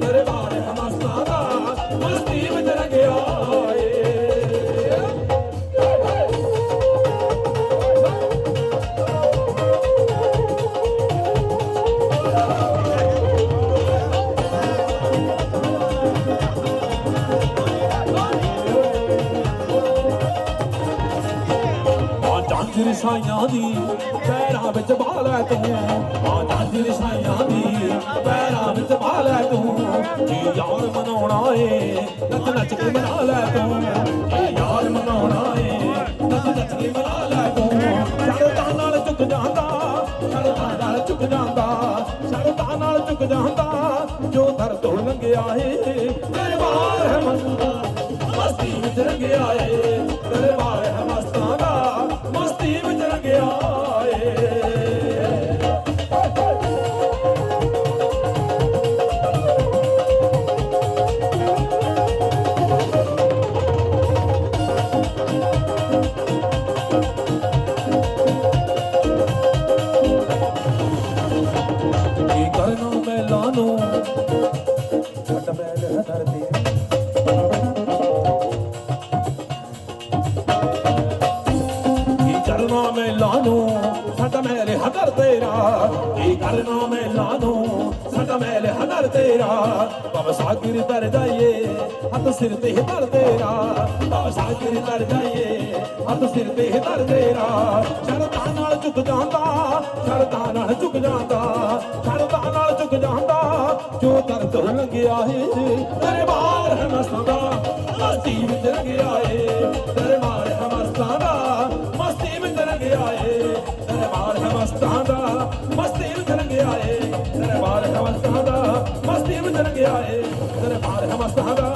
ਦਰਬਾਰ ਹੈ ਮਸਤਾਂ ਦਾ ਸਾਈਆਂ ਦੀ, ਪੈਰਾਂ ਵਿੱਚ ਬਾਲ ਲੈ ਤੂੰ ਆ ਜਾਂਜਰ ਸਾਈਆਂ ਦੀ ਜੀ, ਯਾਰ ਮਨਾਉਣਾ ਏ ਨੱਚ ਨੱਚ ਕੇ ਮਨਾ ਲੈ ਤੂੰ। ਜੀ ਯਾਰ ਮਨਾਉਣਾ ਏ ਨੱਚ ਨੱਚ ਕੇ ਮਨਾ ਲੈ ਤੂੰ। ਸ਼ਰਤਾਂ ਨਾਲ ਝੁਕ ਜਾਂਦਾ, ਸ਼ਰਤਾਂ ਨਾਲ ਝੁਕ ਜਾਂਦਾ, ਸ਼ਰਤਾਂ ਨਾਲ ਝੁਕ ਜਾਂਦਾ, ਜੋ ਦਰ ਤੋਂ ਲੰਘਿਆ ਏ ਦਰਬਾਰ ਹੈ ਮਸਤੀ ਵਿੱਚ ਰੰਗਿਆ ਏ ਕਰਨਾ ਨੂੰ ਛੱਡ ਮੈਲ ਹੈ ਧਰਤੀ ਕੀ ਕਰਨਾ ਮੈਲਾਂ ਨੂੰ ਸਾਡਾ ਮੈਲ ਹਦਰ ਤੇਰਾ। ਕੀ ਕਰਨਾ ਮੈਲਾਂ ਨੂੰ ਸਾਡਾ ਮੈਲ ਹਦਰ ਤੇਰਾ। ਬਾਬਾ ਸਾਗਰ ਦਰ ਜਾਈਏ, ਹੱਥ ਸਿਰ ਤੇ ਧਰ ਤੇਰਾ। ਬਾਬਾ ਸਾਗਰ ਦਰ ਜਾਈਏ ਹੱਥ ਸਿਰ ਤੇ ਧਰ ਤੇਰਾ। ਸ਼ਰਤਾਂ ਨਾਲ ਝੁਕ ਜਾਂਦਾ ਸ਼ਰਤਾਂ ਨਾਲ ਝੁਕ ਜਾਂਦਾ ਸ਼ਰਤਾਂ ਨਾਲ ਝੁਕ ਜਾਂਦਾ। ਜੋ ਦਰ ਤੋਂ ਲੰਘਿਆ ਏ, ਦਰਬਾਰ ਹਮਸਾਂ ਦਾ, ਮਸਤੀ ਵਿੱਚ ਰੰਗਿਆ ਏ। ਦਰਬਾਰ ਹਮਸਾਂ ਦਾ, ਮਸਤੀ ਵਿੱਚ ਰੰਗਿਆ ਏ। ਦਰਬਾਰ ਹੈ ਦਾ, ਮਸਤੀ ਵਿੱਚ ਰੰਗਿਆ ਏ। ਦਰਬਾਰ ਹੈ ਦਾ, ਮਸਤੀ ਵਿੱਚ ਰੰਗਿਆ ਏ। ਦਰਬਾਰ ਹੈ ਮਸਤਾਂ ਦਾ